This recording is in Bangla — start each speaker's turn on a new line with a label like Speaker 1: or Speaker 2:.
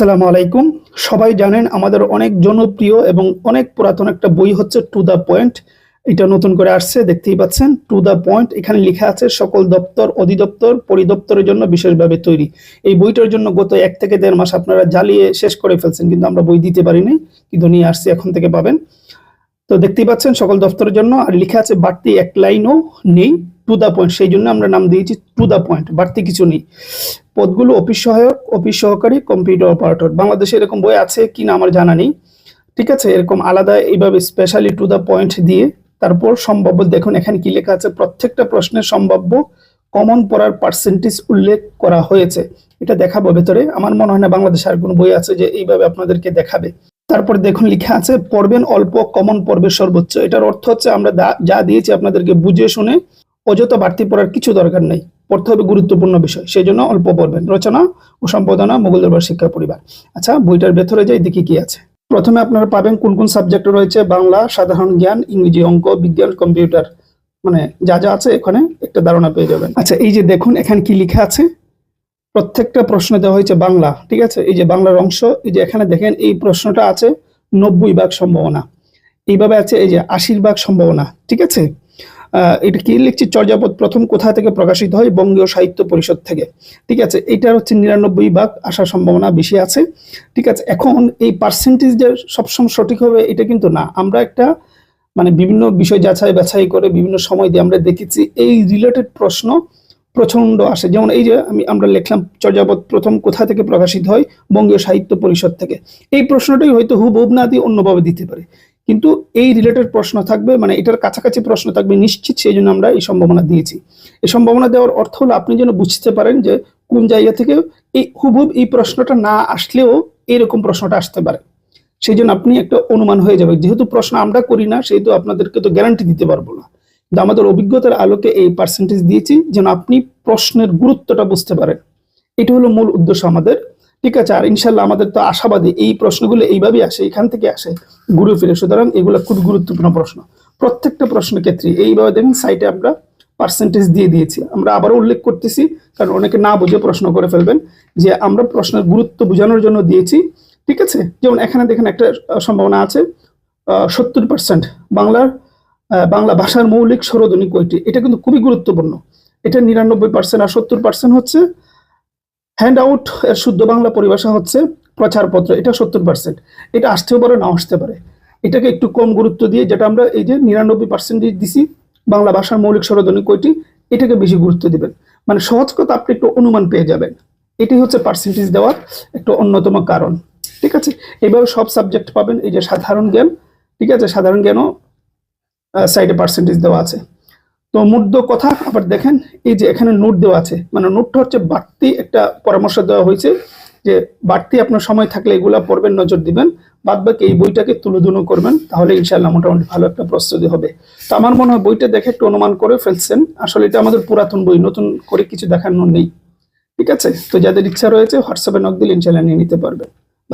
Speaker 1: আসসালামু আলাইকুম। সবাই জানেন আমাদের অনেক জনপ্রিয় এবং অনেক পুরাতন একটা বই হচ্ছে টু দ্য পয়েন্ট এটা নতুন করে আসছে, দেখতেই পাচ্ছেন। টু দ্য পয়েন্ট এখানে লেখা আছে, সকল দপ্তর, অধিদপ্তর, পরিদপ্তরের জন্য বিশেষভাবে তৈরি। এই বইটার জন্য গত এক থেকে দেড় মাস আপনারা জ্বালিয়ে শেষ করে ফেলছেন, কিন্তু আমরা বই দিতে পারিনি, কিন্তু নিয়ে আসছি এখন থেকে পাবেন। তো দেখতেই পাচ্ছেন, সকল দপ্তরের জন্য আর লেখা আছে, বাড়তি এক লাইনও নেই। টু দ্য পয়েন্ট সেই জন্য আমরা নাম দিয়েছি টু দ্য পয়েন্ট বাড়তি কিছু নেই। পদগুলো অফিস সহায়ক, অফিস সহকারী কম্পিউটার অপারেটর বাংলাদেশে এরকম বই আছে কিনা আমার জানা নেই। ঠিক আছে, এরকম আলাদা এইভাবে স্পেশালি টু দ্য পয়েন্ট দিয়ে তারপর সম্ভাব্য, দেখুন এখানে কি লেখা আছে, প্রত্যেকটা প্রশ্নের সম্ভাব্য কমন পড়ার পার্সেন্টেজ উল্লেখ করা হয়েছে। এটা দেখাবো ভেতরে। আমার মনে হয় না বাংলাদেশে আর কোনো বই আছে যে এইভাবে আপনাদেরকে দেখাবে। তারপর দেখুন লেখা আছে, পড়বেন অল্প কমন পড়বে সর্বোচ্চ। এটার অর্থ হচ্ছে আমরা যা দিয়েছি আপনাদেরকে বুঝে শুনে অযথা বাড়তি পড়ার কিছু দরকার নেই। পড়তে হবে গুরুত্বপূর্ণ বিষয়, সেই জন্য অল্প পড়বেন। রচনা ও সম্পাদনা মোগল দরবার শিক্ষা পরিবার। আচ্ছা বইটার ভেতরে যাই দেখি কি আছে? প্রথমে আপনারা পাবেন কোন কোন সাবজেক্ট রয়েছে, বাংলা, সাধারণ জ্ঞান, ইংরেজি অঙ্ক, বিজ্ঞান, কম্পিউটার। মানে যা যা আছে এখানে একটা ধারণা পেয়ে যাবেন। আচ্ছা এই যে দেখুন, এখানে কি লেখা আছে? প্রত্যেকটা প্রশ্ন দেওয়া হয়েছে বাংলা, ঠিক আছে? এই যে বাংলার অংশ, এই যে এখানে দেখেন, এই প্রশ্নটা আছে নব্বই ভাগ সম্ভাবনা। এইভাবে আছে এই যে আশির ভাগ সম্ভাবনা, ঠিক আছে? এটা কি লিখছি? চর্যাপদ প্রথম কোথা থেকে প্রকাশিত হয়? বঙ্গীয় সাহিত্য পরিষদ থেকে। ঠিক আছে, এটার হচ্ছে নিরানব্বই ভাগ আসার সম্ভাবনা বেশি আছে। ঠিক আছে, এখন এই পার্সেন্টেজ যে সবসময় সঠিক হবে, এটা কিন্তু না। আমরা একটা মানে বিভিন্ন বিষয় যাচাই বাছাই করে বিভিন্ন সময় দিয়ে আমরা দেখেছি, এই রিলেটেড প্রশ্ন প্রচণ্ড আসে। যেমন এই যে আমি, আমরা লিখলাম চর্যাপদ প্রথম কোথা থেকে প্রকাশিত হয়? বঙ্গীয় সাহিত্য পরিষদ থেকে। এই প্রশ্নটাই হয়তো হুবহুব না দিয়ে অন্যভাবে দিতে পারে। কিন্তু এই রিলেটেড প্রশ্ন থাকবে মানে এটার কাছাকাছি প্রশ্ন থাকবে নিশ্চিত সেই জন্য আমরা এই সম্ভাবনা দিয়েছি। এই সম্ভাবনা দেওয়ার অর্থ হলো আপনি যেন বুঝতে পারেন যে কোন জায়গা থেকে এই হুবহুব এই প্রশ্নটা না আসলেও এরকম প্রশ্নটা আসতে পারে। সেই জন্য আপনি একটা অনুমান হয়ে যাবে, যেহেতু প্রশ্ন আমরা করি না, সেহেতু আপনাদেরকে তো গ্যারান্টি দিতে পারব না। কিন্তু আমাদের অভিজ্ঞতার আলোকে এই পার্সেন্টেজ দিয়েছি যেন আপনি প্রশ্নের গুরুত্বটা বুঝতে পারেন। এটা হলো মূল উদ্দেশ্য আমাদের। ঠিক আছে, আর ইনশাল্লাহ আমাদের তো আশাবাদী এই প্রশ্নগুলো এইভাবেই আসে, এখান থেকে আসে। ঘুরে ফিরে, সুতরাং এগুলো খুব গুরুত্বপূর্ণ প্রশ্ন। প্রত্যেকটা প্রশ্নের ক্ষেত্রে এইভাবে দেখুন সাইটে আমরা পার্সেন্টেজ দিয়ে দিয়েছি। আমরা আবারও উল্লেখ করতেছি, কারণ অনেকে না বুঝে প্রশ্ন করে ফেলবেন, যে আমরা প্রশ্নের গুরুত্ব বোঝানোর জন্য দিয়েছি। ঠিক আছে? যেমন এখানে দেখেন একটা সম্ভাবনা আছে সত্তর পার্সেন্ট বাংলার বাংলা ভাষার মৌলিক স্বরধ্বনি কয়টি? এটা কিন্তু খুবই গুরুত্বপূর্ণ। এটা নিরানব্বই পার্সেন্ট আর সত্তর পার্সেন্ট হচ্ছে হ্যান্ড আউট এর শুদ্ধ বাংলা পরিভাষা হচ্ছে প্রচারপত্র, এটা সত্তর পার্সেন্ট এটা আসতেও পারে না আসতে পারে। এটাকে একটু কম গুরুত্ব দিয়ে যেটা আমরা এই যে নিরানব্বই পার্সেন্টেজ দিছি, বাংলা ভাষার মৌলিক স্বরধ্বনি কয়টি, এটাকে বেশি গুরুত্ব দিবেন। মানে সহজ কথা, আপনি একটু অনুমান পেয়ে যাবেন। এটি হচ্ছে পার্সেন্টেজ দেওয়ার একটা অন্যতম কারণ। ঠিক আছে? এইভাবে সব সাবজেক্ট পাবেন, এই যে সাধারণ জ্ঞান। ঠিক আছে? সাধারণ জ্ঞানও সাইডে পার্সেন্টেজ দেওয়া আছে। তো মুদ্র কথা, আবার দেখেন, এই যে এখানে নোট দেওয়া আছে। মানে নোটটা হচ্ছে বাড়তি একটা পরামর্শ দেওয়া হয়েছে যে বাড়তি আপনার সময় থাকলে এগুলা পড়বেন, নজর দিবেন। বাদ বাকি এই বইটাকে তুলোধুনো করবেন, তাহলে ইনশাল্লাহ মোটামুটি ভালো একটা প্রস্তুতি হবে। তো আমার মনে হয় বইটা দেখে একটু অনুমান করে ফেলছেন। আসলে এটা আমাদের পুরাতন বই, নতুন করে কিছু দেখানো নেই। ঠিক আছে? তো যাদের ইচ্ছা রয়েছে, হোয়াটসঅ্যাপে নক দিলে ইনশাল্লাহ নিয়ে নিতে পারবেন